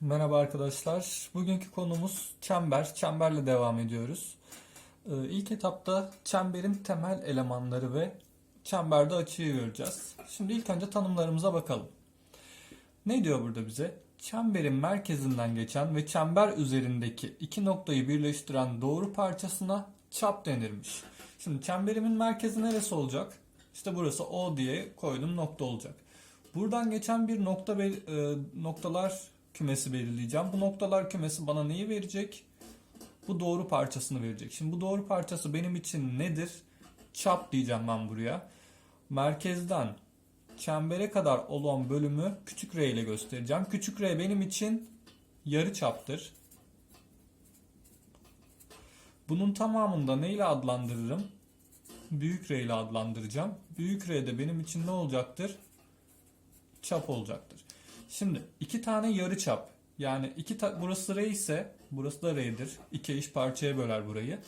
Merhaba arkadaşlar. Bugünkü konumuz çember. Çemberle devam ediyoruz. Ee, İlk etapta çemberin temel elemanları ve çemberde açıyı göreceğiz. Şimdi ilk önce tanımlarımıza bakalım. Ne diyor burada bize? Çemberin merkezinden geçen ve çember üzerindeki iki noktayı birleştiren doğru parçasına çap denirmiş. Şimdi çemberimin merkezi neresi olacak? İşte burası O diye koydum nokta olacak. Buradan geçen bir nokta bel- e, noktalar kümesi belirleyeceğim. Bu noktalar kümesi bana neyi verecek? Bu doğru parçasını verecek. Şimdi bu doğru parçası benim için nedir? Çap diyeceğim ben buraya. Merkezden çembere kadar olan bölümü küçük r ile göstereceğim. Küçük r benim için yarı çaptır. Bunun tamamında ne ile adlandırırım? Büyük R ile adlandıracağım. Büyük R de benim için ne olacaktır? Çap olacaktır. Şimdi iki tane yarı çap. Yani iki ta- burası R ise burası da R'dir. İki eş parçaya böler burayı.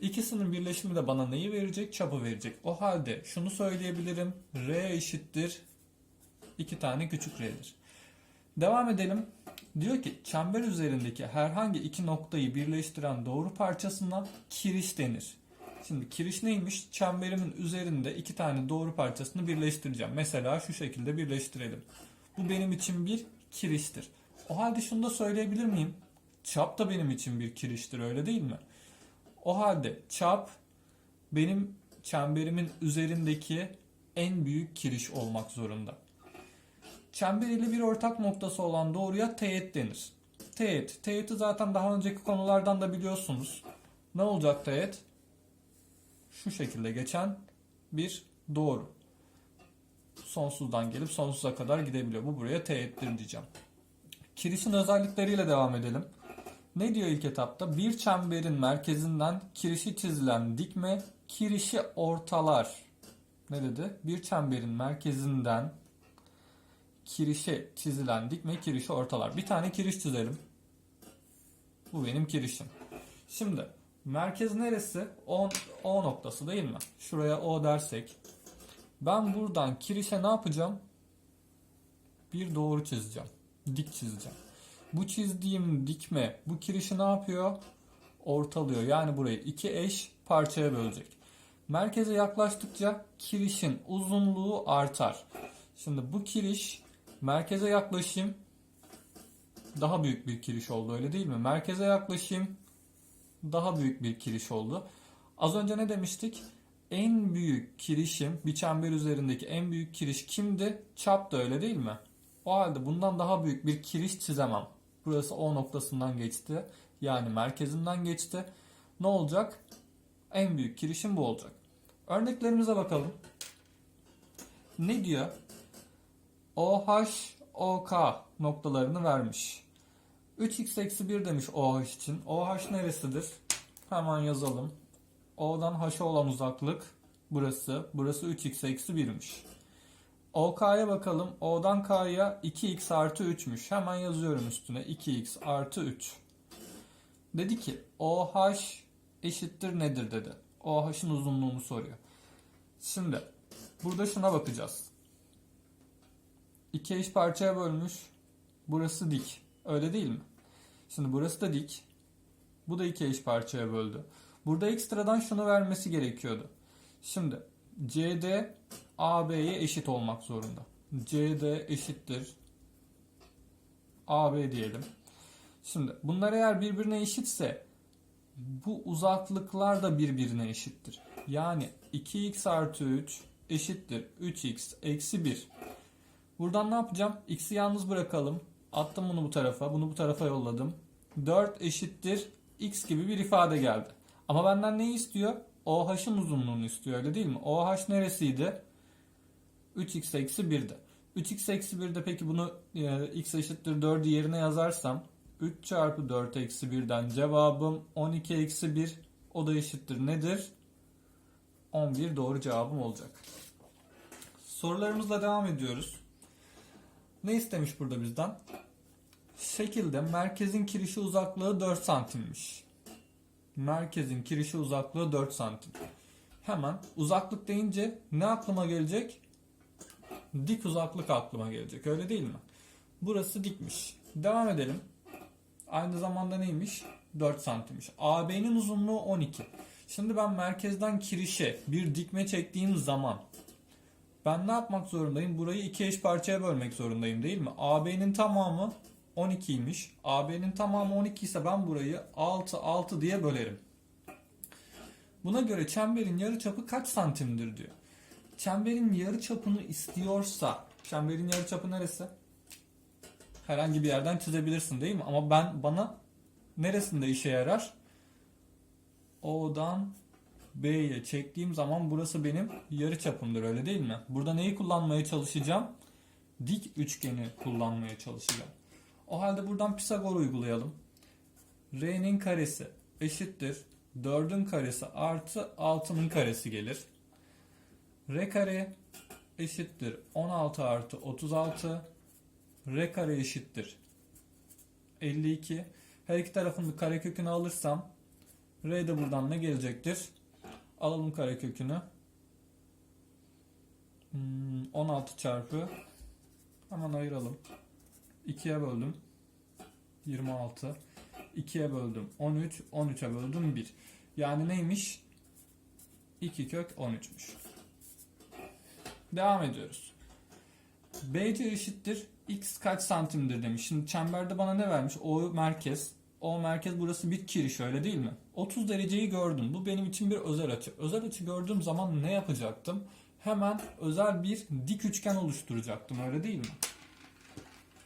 İkisinin birleşimi de bana neyi verecek? Çapı verecek. O halde şunu söyleyebilirim. R eşittir. iki tane küçük R'dir. Devam edelim. Diyor ki çember üzerindeki herhangi iki noktayı birleştiren doğru parçasına kiriş denir. Şimdi kiriş neymiş? Çemberimin üzerinde iki tane doğru parçasını birleştireceğim. Mesela şu şekilde birleştirelim. Bu benim için bir kiriştir. O halde şunu da söyleyebilir miyim? Çap da benim için bir kiriştir öyle değil mi? O halde çap benim çemberimin üzerindeki en büyük kiriş olmak zorunda. Çember ile bir ortak noktası olan doğruya teğet denir. Teğet. Teğeti zaten daha önceki konulardan da biliyorsunuz. Ne olacak teğet? Şu şekilde geçen bir doğru. Sonsuzdan gelip sonsuza kadar gidebiliyor. Bu buraya teğettir diyeceğim. Kirişin özellikleriyle devam edelim. Ne diyor ilk etapta? Bir çemberin merkezinden kirişi çizilen dikme kirişi ortalar. Ne dedi? Bir çemberin merkezinden kirişe çizilen dikme kirişi ortalar. Bir tane kiriş çizelim. Bu benim kirişim. Şimdi merkez neresi? O, o noktası değil mi? Şuraya O dersek. Ben buradan kirişe ne yapacağım? Bir doğru çizeceğim. Dik çizeceğim. Bu çizdiğim dikme bu kirişi ne yapıyor? Ortalıyor. Yani burayı iki eş parçaya bölecek. Merkeze yaklaştıkça kirişin uzunluğu artar. Şimdi bu kiriş merkeze yaklaşayım. Daha büyük bir kiriş oldu öyle değil mi? Merkeze yaklaşayım. Daha büyük bir kiriş oldu. Az önce ne demiştik? En büyük kirişim, bir çember üzerindeki en büyük kiriş kimdi? Çap da öyle değil mi? O halde bundan daha büyük bir kiriş çizemem. Burası O noktasından geçti. Yani merkezinden geçti. Ne olacak? En büyük kirişim bu olacak. Örneklerimize bakalım. Ne diyor? OH, OK noktalarını vermiş. 3x eksi 1 demiş OH için. OH neresidir? Hemen yazalım. O'dan H'a olan uzaklık burası. Burası 3x eksi 1'miş. OK'ya bakalım. O'dan K'ya 2x artı 3'müş. Hemen yazıyorum üstüne. 2x artı 3. Dedi ki OH eşittir nedir dedi. OH'ın uzunluğunu soruyor. Şimdi burada şuna bakacağız. İki eş parçaya bölmüş. Burası dik. Öyle değil mi? Şimdi burası da dik. Bu da iki eş parçaya böldü. Burada ekstradan şunu vermesi gerekiyordu. Şimdi CD AB'ye eşit olmak zorunda. CD eşittir AB diyelim. Şimdi bunlar eğer birbirine eşitse bu uzaklıklar da birbirine eşittir. Yani 2x artı 3 eşittir 3x eksi 1. Buradan ne yapacağım? X'i yalnız bırakalım. Attım bunu bu tarafa. Bunu bu tarafa yolladım. 4 eşittir x gibi bir ifade geldi. Ama benden neyi istiyor? OH'ın uzunluğunu istiyor öyle değil mi? OH neresiydi? 3x eksi 1'de. 3x eksi 1'de peki bunu e, x eşittir 4'ü yerine yazarsam 3 çarpı 4 eksi 1'den cevabım 12 eksi 1 o da eşittir nedir? 11 doğru cevabım olacak. Sorularımızla devam ediyoruz. Ne istemiş burada bizden? Şekilde merkezin kirişi uzaklığı 4 santimmiş. Merkezin kirişi uzaklığı 4 santim. Hemen uzaklık deyince ne aklıma gelecek? Dik uzaklık aklıma gelecek öyle değil mi? Burası dikmiş. Devam edelim. Aynı zamanda neymiş? 4 santimmiş. AB'nin uzunluğu 12. Şimdi ben merkezden kirişe bir dikme çektiğim zaman ben ne yapmak zorundayım? Burayı iki eş parçaya bölmek zorundayım değil mi? AB'nin tamamı 12'ymiş. AB'nin tamamı 12 ise ben burayı 6 6 diye bölerim. Buna göre çemberin yarıçapı kaç santimdir diyor. Çemberin yarıçapını istiyorsa çemberin yarıçapı neresi? Herhangi bir yerden çizebilirsin değil mi? Ama ben bana neresinde işe yarar? O'dan B'ye çektiğim zaman burası benim yarı çapımdır öyle değil mi? Burada neyi kullanmaya çalışacağım? Dik üçgeni kullanmaya çalışacağım. O halde buradan Pisagor uygulayalım. R'nin karesi eşittir 4'ün karesi artı 6'nın karesi gelir. R kare eşittir 16 artı 36. R kare eşittir 52. Her iki tarafın karekökünü alırsam R de buradan ne gelecektir? Alalım karekökünü. Hmm, 16 çarpı hemen ayıralım. 2'ye böldüm. 26. 2'ye böldüm. 13. 13'e böldüm 1. Yani neymiş? 2 kök 13'müş. Devam ediyoruz. BC eşittir x kaç santimdir demiş. Şimdi çemberde bana ne vermiş? O merkez. O merkez burası bir kiriş öyle değil mi? 30 dereceyi gördüm. Bu benim için bir özel açı. Özel açı gördüğüm zaman ne yapacaktım? Hemen özel bir dik üçgen oluşturacaktım öyle değil mi?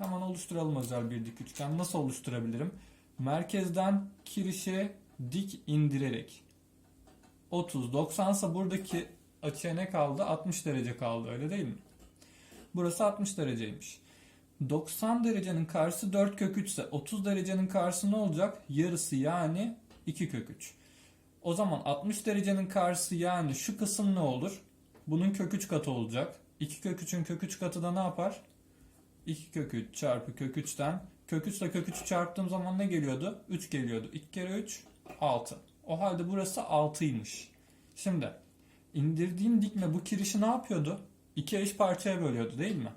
Hemen oluşturalım özel bir dik üçgen. Nasıl oluşturabilirim? Merkezden kirişe dik indirerek. 30, 90 ise buradaki açıya ne kaldı? 60 derece kaldı öyle değil mi? Burası 60 dereceymiş. 90 derecenin karşısı 4 kök 3 ise 30 derecenin karşısı ne olacak? Yarısı yani 2 kök 3. O zaman 60 derecenin karşısı yani şu kısım ne olur? Bunun kök 3 katı olacak. 2 kök 3'ün kök 3 katı da ne yapar? 2 kök 3 çarpı kök 3'ten. Kök 3 ile kök 3'ü çarptığım zaman ne geliyordu? 3 geliyordu. 2 kere 3 6. O halde burası 6'ymış. Şimdi indirdiğim dikme bu kirişi ne yapıyordu? İki eş parçaya bölüyordu değil mi?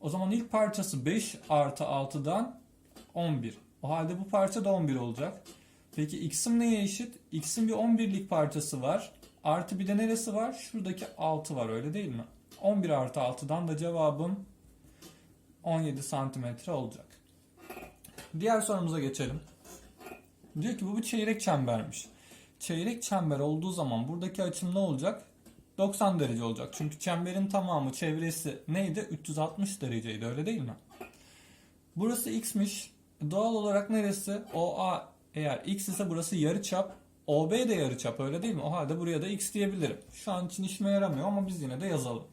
O zaman ilk parçası 5 artı 6'dan 11. O halde bu parça da 11 olacak. Peki x'im neye eşit? x'in bir 11'lik parçası var. Artı bir de neresi var? Şuradaki 6 var öyle değil mi? 11 artı 6'dan da cevabım 17 santimetre olacak. Diğer sorumuza geçelim. Diyor ki bu bir çeyrek çembermiş. Çeyrek çember olduğu zaman buradaki açım ne olacak? 90 derece olacak. Çünkü çemberin tamamı çevresi neydi? 360 dereceydi öyle değil mi? Burası x'miş. Doğal olarak neresi? OA eğer x ise burası yarıçap. OB de yarıçap öyle değil mi? O halde buraya da x diyebilirim. Şu an için işime yaramıyor ama biz yine de yazalım.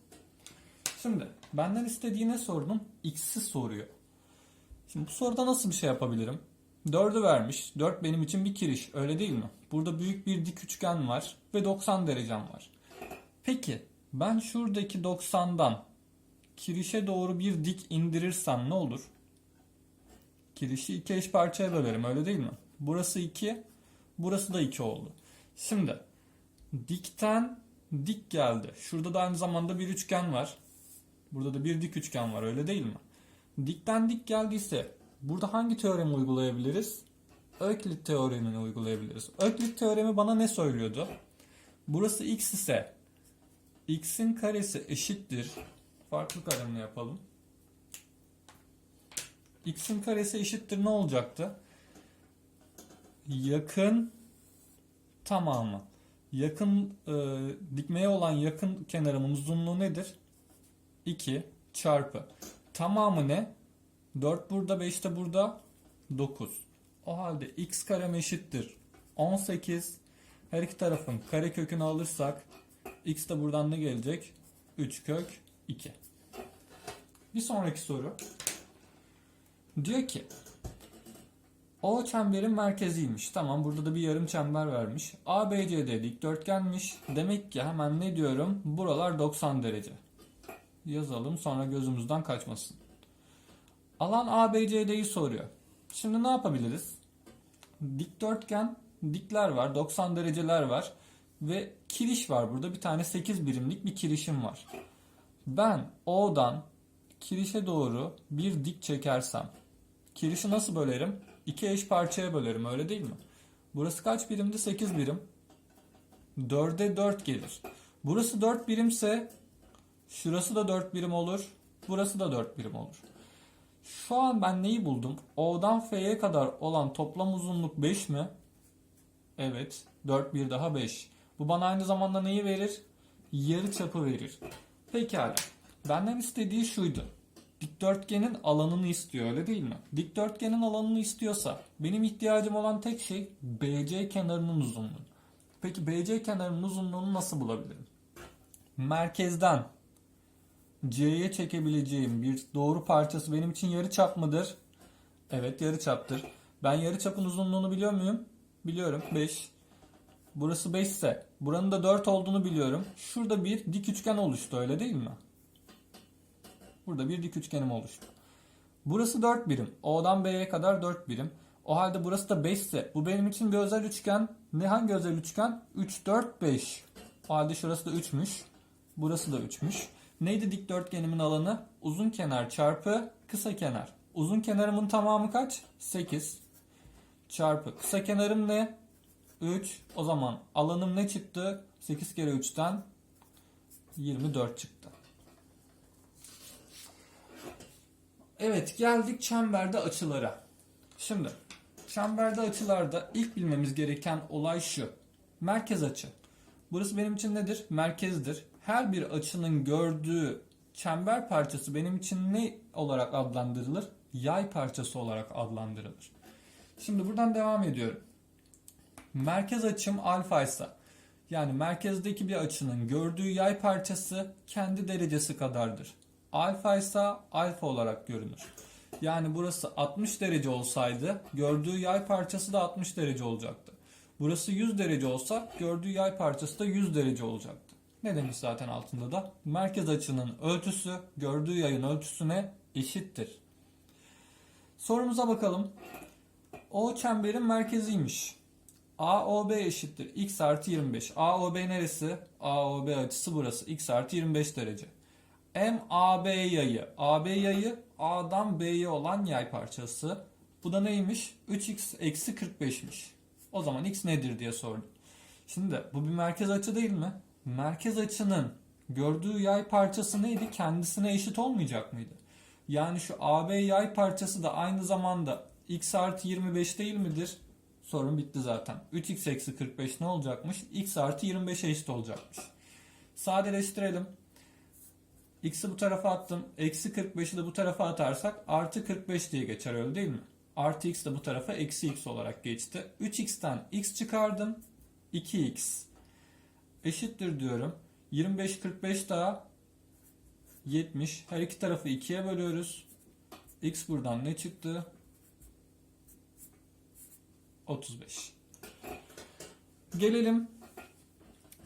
Şimdi benden istediği ne sordum? X'i soruyor. Şimdi bu soruda nasıl bir şey yapabilirim? 4'ü vermiş. 4 benim için bir kiriş öyle değil mi? Burada büyük bir dik üçgen var ve 90 derecem var. Peki ben şuradaki 90'dan kirişe doğru bir dik indirirsem ne olur? Kirişi iki eş parçaya bölerim öyle değil mi? Burası 2, burası da 2 oldu. Şimdi dikten dik geldi. Şurada da aynı zamanda bir üçgen var. Burada da bir dik üçgen var öyle değil mi? Dikten dik geldiyse burada hangi teoremi uygulayabiliriz? Öklit teoremini uygulayabiliriz. Öklit teoremi bana ne söylüyordu? Burası x ise x'in karesi eşittir. Farklı kalemle yapalım. x'in karesi eşittir ne olacaktı? Yakın tamamı. Yakın e, dikmeye olan yakın kenarımın uzunluğu nedir? 2 çarpı. Tamamı ne? 4 burada 5 de burada 9. O halde x karem eşittir 18. Her iki tarafın kare kökünü alırsak x de buradan ne gelecek? 3 kök 2. Bir sonraki soru. Diyor ki O çemberin merkeziymiş. Tamam burada da bir yarım çember vermiş. ABCD dikdörtgenmiş. Demek ki hemen ne diyorum? Buralar 90 derece. Yazalım sonra gözümüzden kaçmasın. Alan ABCD'yi soruyor. Şimdi ne yapabiliriz? Dikdörtgen dikler var, 90 dereceler var ve kiriş var burada. Bir tane 8 birimlik bir kirişim var. Ben O'dan kirişe doğru bir dik çekersem Kirişi nasıl bölerim? İki eş parçaya bölerim öyle değil mi? Burası kaç birimdi? 8 birim. 4'e 4 gelir. Burası 4 birimse şurası da 4 birim olur. Burası da 4 birim olur. Şu an ben neyi buldum? O'dan F'ye kadar olan toplam uzunluk 5 mi? Evet. 4 bir daha 5. Bu bana aynı zamanda neyi verir? Yarı çapı verir. Pekala. Benden istediği şuydu. Dikdörtgenin alanını istiyor öyle değil mi? Dikdörtgenin alanını istiyorsa benim ihtiyacım olan tek şey BC kenarının uzunluğu. Peki BC kenarının uzunluğunu nasıl bulabilirim? Merkezden C'ye çekebileceğim bir doğru parçası benim için yarıçap mıdır? Evet yarıçaptır. Ben yarıçapın uzunluğunu biliyor muyum? Biliyorum 5. Burası 5 ise buranın da 4 olduğunu biliyorum. Şurada bir dik üçgen oluştu öyle değil mi? Burada bir dik üçgenim oluştu. Burası 4 birim. O'dan B'ye kadar 4 birim. O halde burası da 5 ise bu benim için bir özel üçgen. Ne hangi özel üçgen? 3, 4, 5. O halde şurası da 3'müş. Burası da 3'müş. Neydi dikdörtgenimin alanı? Uzun kenar çarpı kısa kenar. Uzun kenarımın tamamı kaç? 8. Çarpı kısa kenarım ne? 3. O zaman alanım ne çıktı? 8 kere 3'ten 24 çıktı. Evet geldik çemberde açılara. Şimdi çemberde açılarda ilk bilmemiz gereken olay şu. Merkez açı. Burası benim için nedir? Merkezdir. Her bir açının gördüğü çember parçası benim için ne olarak adlandırılır? Yay parçası olarak adlandırılır. Şimdi buradan devam ediyorum. Merkez açım alfa ise yani merkezdeki bir açının gördüğü yay parçası kendi derecesi kadardır. Alfa ise alfa olarak görünür. Yani burası 60 derece olsaydı gördüğü yay parçası da 60 derece olacaktı. Burası 100 derece olsa gördüğü yay parçası da 100 derece olacaktı. Ne demiş zaten altında da? Merkez açının ölçüsü gördüğü yayın ölçüsüne eşittir. Sorumuza bakalım. O çemberin merkeziymiş. AOB eşittir. X artı 25. AOB neresi? AOB açısı burası. X artı 25 derece. MAB yayı. AB yayı A'dan B'ye olan yay parçası. Bu da neymiş? 3x eksi 45'miş. O zaman x nedir diye sordum. Şimdi bu bir merkez açı değil mi? Merkez açının gördüğü yay parçası neydi? Kendisine eşit olmayacak mıydı? Yani şu AB yay parçası da aynı zamanda x artı 25 değil midir? Sorun bitti zaten. 3x eksi 45 ne olacakmış? x artı 25'e eşit olacakmış. Sadeleştirelim. X'i bu tarafa attım. Eksi 45'i de bu tarafa atarsak artı 45 diye geçer öyle değil mi? Artı x de bu tarafa eksi x olarak geçti. 3x'ten x çıkardım. 2x eşittir diyorum. 25 45 daha 70. Her iki tarafı 2'ye bölüyoruz. X buradan ne çıktı? 35. Gelelim.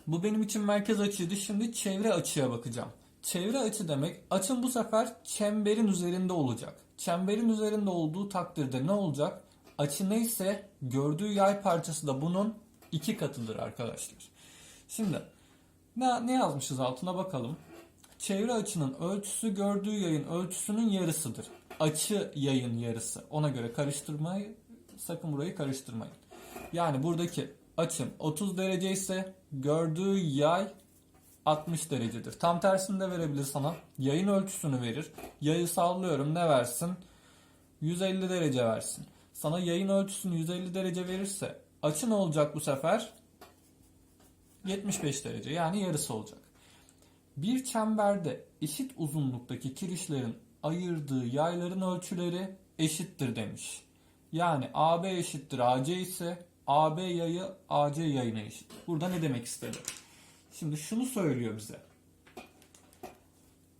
Bu benim için merkez açıydı. Şimdi çevre açıya bakacağım. Çevre açı demek açım bu sefer çemberin üzerinde olacak. Çemberin üzerinde olduğu takdirde ne olacak? Açı neyse gördüğü yay parçası da bunun iki katıdır arkadaşlar. Şimdi ne, ne yazmışız altına bakalım. Çevre açının ölçüsü gördüğü yayın ölçüsünün yarısıdır. Açı yayın yarısı. Ona göre karıştırmayı sakın burayı karıştırmayın. Yani buradaki açım 30 derece ise gördüğü yay 60 derecedir. Tam tersini de verebilir sana. Yayın ölçüsünü verir. Yayı sallıyorum ne versin? 150 derece versin. Sana yayın ölçüsünü 150 derece verirse açı ne olacak bu sefer? 75 derece yani yarısı olacak. Bir çemberde eşit uzunluktaki kirişlerin ayırdığı yayların ölçüleri eşittir demiş. Yani AB eşittir AC ise AB yayı AC yayına eşit. Burada ne demek istedi? Şimdi şunu söylüyor bize.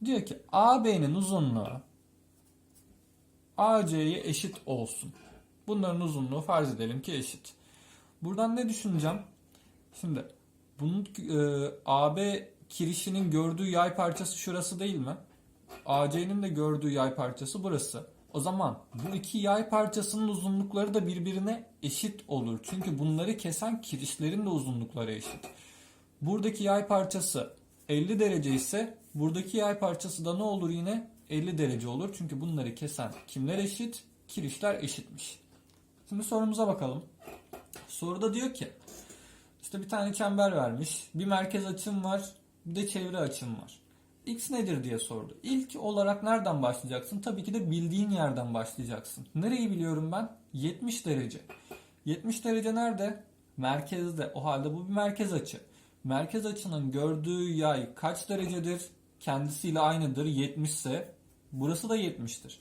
Diyor ki AB'nin uzunluğu AC'ye eşit olsun. Bunların uzunluğu farz edelim ki eşit. Buradan ne düşüneceğim? Şimdi bunun e, AB kirişinin gördüğü yay parçası şurası değil mi? AC'nin de gördüğü yay parçası burası. O zaman bu iki yay parçasının uzunlukları da birbirine eşit olur. Çünkü bunları kesen kirişlerin de uzunlukları eşit. Buradaki yay parçası 50 derece ise buradaki yay parçası da ne olur yine? 50 derece olur. Çünkü bunları kesen kimler eşit? kirişler eşitmiş. Şimdi sorumuza bakalım. Soruda diyor ki işte bir tane çember vermiş. Bir merkez açım var. Bir de çevre açım var. X nedir diye sordu. İlk olarak nereden başlayacaksın? Tabii ki de bildiğin yerden başlayacaksın. Nereyi biliyorum ben? 70 derece. 70 derece nerede? Merkezde. O halde bu bir merkez açı. Merkez açının gördüğü yay kaç derecedir? Kendisiyle aynıdır. 70 ise burası da 70'tir.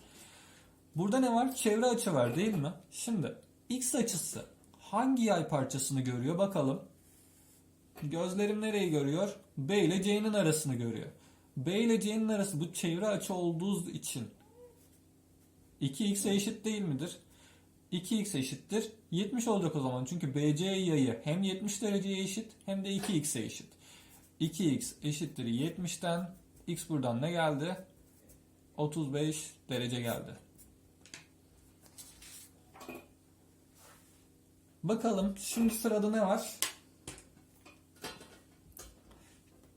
Burada ne var? Çevre açı var değil mi? Şimdi X açısı hangi yay parçasını görüyor bakalım. Gözlerim nereyi görüyor? B ile C'nin arasını görüyor. B ile C'nin arası bu çevre açı olduğu için 2x'e eşit değil midir? 2x eşittir 70 olacak o zaman. Çünkü BC yayı hem 70 dereceye eşit hem de 2x'e eşit. 2x eşittir 70'ten x buradan ne geldi? 35 derece geldi. Bakalım şimdi sırada ne var?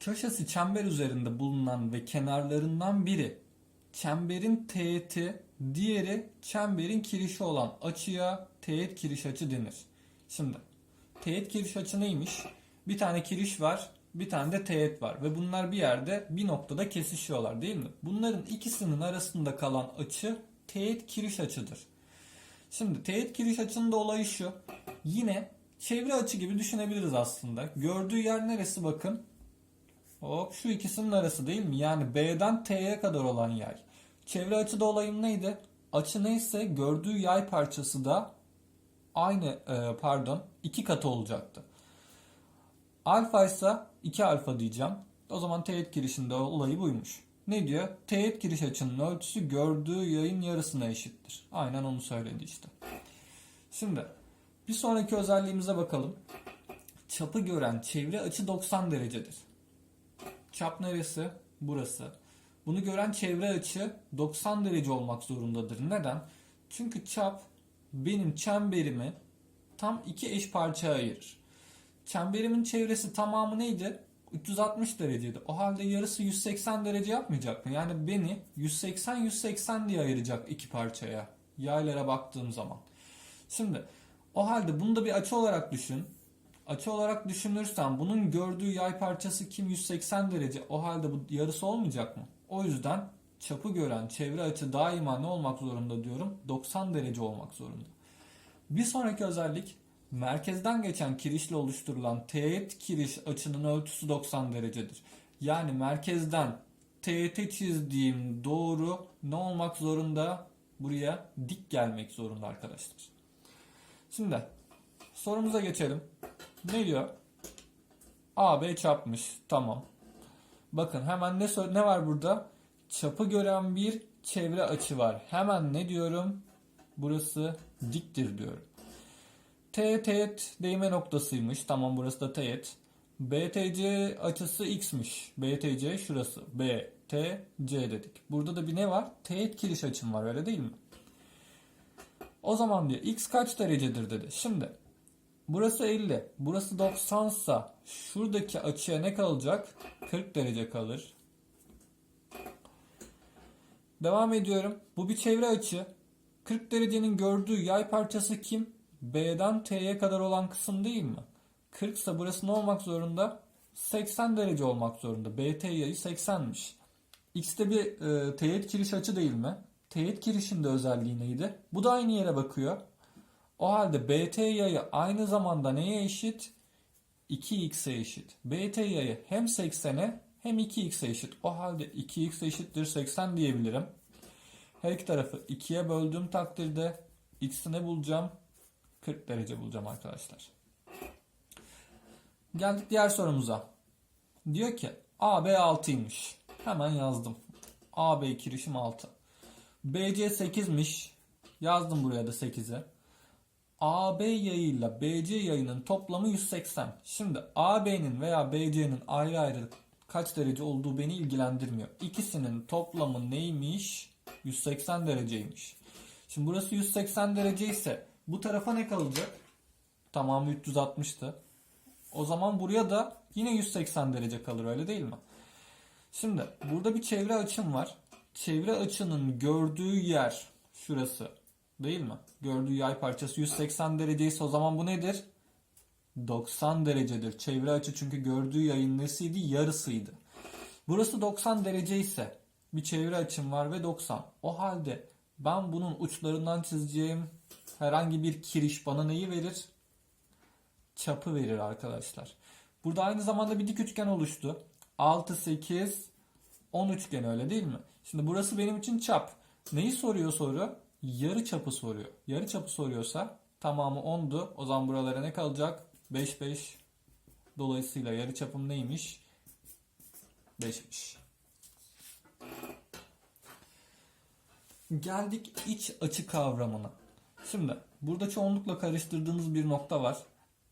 Köşesi çember üzerinde bulunan ve kenarlarından biri çemberin teğeti, diğeri çemberin kirişi olan açıya teğet kiriş açı denir. Şimdi teğet kiriş açı neymiş? Bir tane kiriş var, bir tane de teğet var ve bunlar bir yerde bir noktada kesişiyorlar değil mi? Bunların ikisinin arasında kalan açı teğet kiriş açıdır. Şimdi teğet kiriş açının da olayı şu. Yine çevre açı gibi düşünebiliriz aslında. Gördüğü yer neresi bakın. Hop şu ikisinin arası değil mi? Yani B'den T'ye kadar olan yay. Çevre açıda olayım neydi? Açı neyse gördüğü yay parçası da aynı e, pardon iki katı olacaktı. Alfa ise 2 alfa diyeceğim. O zaman teğet girişinde olayı buymuş. Ne diyor? Teğet giriş açının ölçüsü gördüğü yayın yarısına eşittir. Aynen onu söyledi işte. Şimdi bir sonraki özelliğimize bakalım. Çapı gören çevre açı 90 derecedir. Çap neresi? Burası. Bunu gören çevre açı 90 derece olmak zorundadır. Neden? Çünkü çap benim çemberimi tam iki eş parçaya ayırır. Çemberimin çevresi tamamı neydi? 360 dereceydi. O halde yarısı 180 derece yapmayacak mı? Yani beni 180-180 diye ayıracak iki parçaya. Yaylara baktığım zaman. Şimdi o halde bunu da bir açı olarak düşün. Açı olarak düşünürsen bunun gördüğü yay parçası kim 180 derece. O halde bu yarısı olmayacak mı? O yüzden çapı gören çevre açı daima ne olmak zorunda diyorum? 90 derece olmak zorunda. Bir sonraki özellik merkezden geçen kirişle oluşturulan teğet kiriş açının ölçüsü 90 derecedir. Yani merkezden teğete çizdiğim doğru ne olmak zorunda? Buraya dik gelmek zorunda arkadaşlar. Şimdi sorumuza geçelim. Ne diyor? AB çarpmış. Tamam. Bakın hemen ne ne var burada? Çapı gören bir çevre açı var. Hemen ne diyorum? Burası diktir diyorum. T teğet değme noktasıymış. Tamam burası da teğet. BTC açısı x'miş. BTC şurası. BTC dedik. Burada da bir ne var? Teğet kiriş açım var öyle değil mi? O zaman diyor x kaç derecedir dedi. Şimdi burası 50. Burası 90 sa şuradaki açıya ne kalacak? 40 derece kalır. Devam ediyorum. Bu bir çevre açı. 40 derecenin gördüğü yay parçası kim? B'den T'ye kadar olan kısım değil mi? 40 ise burası ne olmak zorunda? 80 derece olmak zorunda. BT yayı 80'miş. X'te bir e, teğet kiriş açı değil mi? Teğet kirişin de özelliği neydi? Bu da aynı yere bakıyor. O halde BT yayı aynı zamanda neye eşit? 2x'e eşit. BT yayı hem 80'e hem 2x'e eşit. O halde 2x eşittir 80 diyebilirim. Her iki tarafı 2'ye böldüğüm takdirde x'i ne bulacağım? 40 derece bulacağım arkadaşlar. Geldik diğer sorumuza. Diyor ki AB 6'ymış. Hemen yazdım. AB kirişim 6. BC 8'miş. Yazdım buraya da 8'e. AB yayıyla BC yayının toplamı 180. Şimdi AB'nin veya BC'nin ayrı ayrı kaç derece olduğu beni ilgilendirmiyor. İkisinin toplamı neymiş? 180 dereceymiş. Şimdi burası 180 derece ise bu tarafa ne kalacak? Tamamı 360'tı. O zaman buraya da yine 180 derece kalır öyle değil mi? Şimdi burada bir çevre açım var. Çevre açının gördüğü yer şurası. Değil mi? Gördüğü yay parçası 180 derece ise o zaman bu nedir? 90 derecedir. Çevre açı çünkü gördüğü yayın nesiydi? Yarısıydı. Burası 90 derece ise bir çevre açım var ve 90. O halde ben bunun uçlarından çizeceğim herhangi bir kiriş bana neyi verir? Çapı verir arkadaşlar. Burada aynı zamanda bir dik üçgen oluştu. 6, 8, 10 üçgen öyle değil mi? Şimdi burası benim için çap. Neyi soruyor soru? Yarı çapı soruyor. Yarı çapı soruyorsa tamamı 10'du. O zaman buralara ne kalacak? 5, 5. Dolayısıyla yarı çapım neymiş? 5'miş. Geldik iç açı kavramına. Şimdi burada çoğunlukla karıştırdığınız bir nokta var.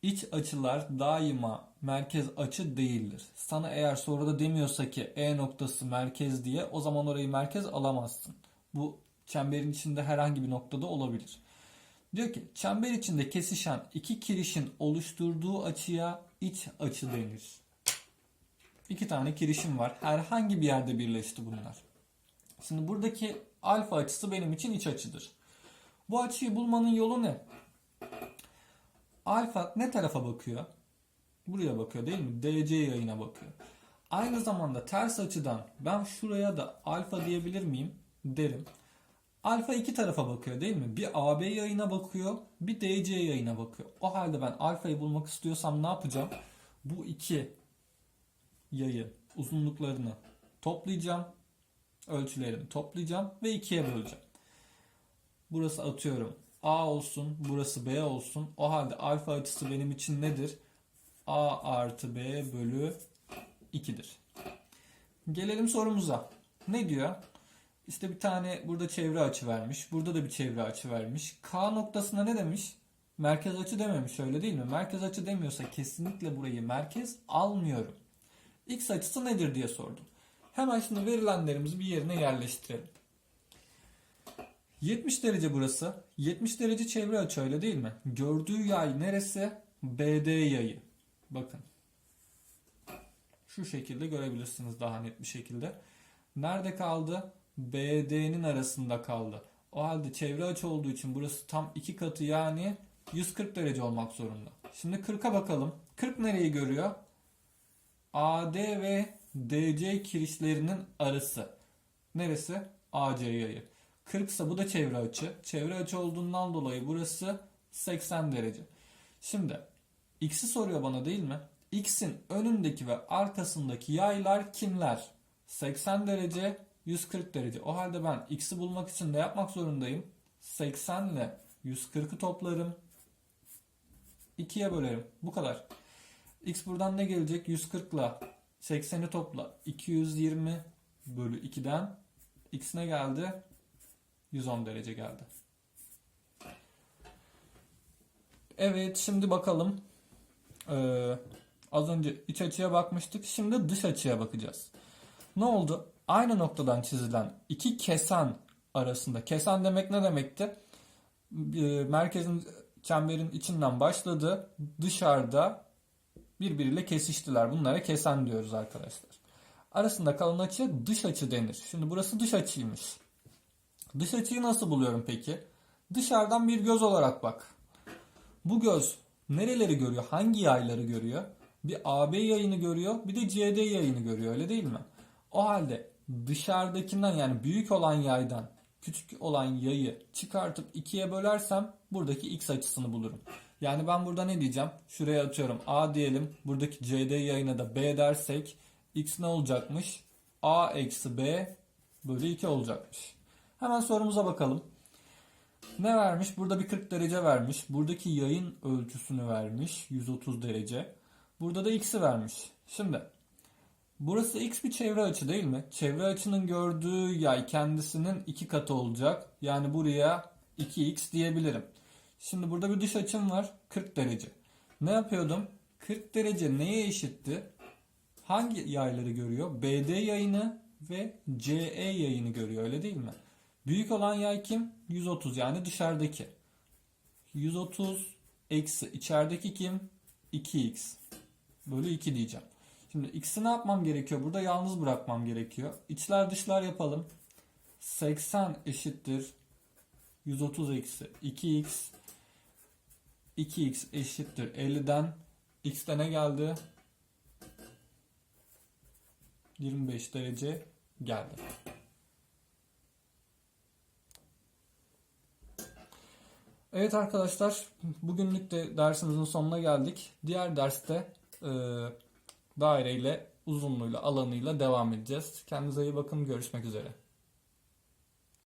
İç açılar daima merkez açı değildir. Sana eğer soruda demiyorsa ki E noktası merkez diye o zaman orayı merkez alamazsın. Bu çemberin içinde herhangi bir noktada olabilir. Diyor ki çember içinde kesişen iki kirişin oluşturduğu açıya iç açı denir. İki tane kirişim var. Herhangi bir yerde birleşti bunlar. Şimdi buradaki alfa açısı benim için iç açıdır. Bu açıyı bulmanın yolu ne? Alfa ne tarafa bakıyor? Buraya bakıyor değil mi? DC yayına bakıyor. Aynı zamanda ters açıdan ben şuraya da alfa diyebilir miyim? Derim. Alfa iki tarafa bakıyor değil mi? Bir AB yayına bakıyor, bir DC yayına bakıyor. O halde ben alfayı bulmak istiyorsam ne yapacağım? Bu iki yayı uzunluklarını toplayacağım. Ölçülerini toplayacağım ve ikiye böleceğim. Burası atıyorum A olsun, burası B olsun. O halde alfa açısı benim için nedir? A artı B bölü 2'dir. Gelelim sorumuza. Ne diyor? İşte bir tane burada çevre açı vermiş. Burada da bir çevre açı vermiş. K noktasına ne demiş? Merkez açı dememiş öyle değil mi? Merkez açı demiyorsa kesinlikle burayı merkez almıyorum. X açısı nedir diye sordum. Hemen şimdi verilenlerimizi bir yerine yerleştirelim. 70 derece burası. 70 derece çevre açı öyle değil mi? Gördüğü yay neresi? BD yayı. Bakın. Şu şekilde görebilirsiniz daha net bir şekilde. Nerede kaldı? BD'nin arasında kaldı. O halde çevre açı olduğu için burası tam iki katı yani 140 derece olmak zorunda. Şimdi 40'a bakalım. 40 nereyi görüyor? AD ve DC kirişlerinin arası. Neresi? AC yayı. 40 ise bu da çevre açı. Çevre açı olduğundan dolayı burası 80 derece. Şimdi x'i soruyor bana değil mi? X'in önündeki ve arkasındaki yaylar kimler? 80 derece, 140 derece. O halde ben x'i bulmak için ne yapmak zorundayım? 80 ile 140'ı toplarım. 2'ye bölerim. Bu kadar. X buradan ne gelecek? 140 ile 80'i topla. 220 bölü 2'den x ne geldi? 110 derece geldi. Evet şimdi bakalım. Ee, az önce iç açıya bakmıştık. Şimdi dış açıya bakacağız. Ne oldu? Aynı noktadan çizilen iki kesen arasında. Kesen demek ne demekti? Ee, merkezin çemberin içinden başladı. Dışarıda birbiriyle kesiştiler. Bunlara kesen diyoruz arkadaşlar. Arasında kalan açı dış açı denir. Şimdi burası dış açıymış. Dış açıyı nasıl buluyorum peki? Dışarıdan bir göz olarak bak. Bu göz nereleri görüyor? Hangi yayları görüyor? Bir AB yayını görüyor, bir de CD yayını görüyor öyle değil mi? O halde dışarıdakinden yani büyük olan yaydan küçük olan yayı çıkartıp ikiye bölersem buradaki x açısını bulurum. Yani ben burada ne diyeceğim? Şuraya atıyorum A diyelim. Buradaki CD yayına da B dersek x ne olacakmış? A eksi B bölü 2 olacakmış. Hemen sorumuza bakalım. Ne vermiş? Burada bir 40 derece vermiş. Buradaki yayın ölçüsünü vermiş. 130 derece. Burada da x'i vermiş. Şimdi burası x bir çevre açı değil mi? Çevre açının gördüğü yay kendisinin iki katı olacak. Yani buraya 2x diyebilirim. Şimdi burada bir dış açım var. 40 derece. Ne yapıyordum? 40 derece neye eşitti? Hangi yayları görüyor? BD yayını ve CE yayını görüyor öyle değil mi? Büyük olan yay kim? 130 yani dışarıdaki. 130 eksi içerideki kim? 2x bölü 2 diyeceğim. Şimdi x'i ne yapmam gerekiyor? Burada yalnız bırakmam gerekiyor. İçler dışlar yapalım. 80 eşittir 130 eksi 2x 2x eşittir 50'den x'te ne geldi? 25 derece geldi. Evet arkadaşlar, bugünlük de dersimizin sonuna geldik. Diğer derste e, daireyle, uzunluğuyla, alanıyla devam edeceğiz. Kendinize iyi bakın, görüşmek üzere.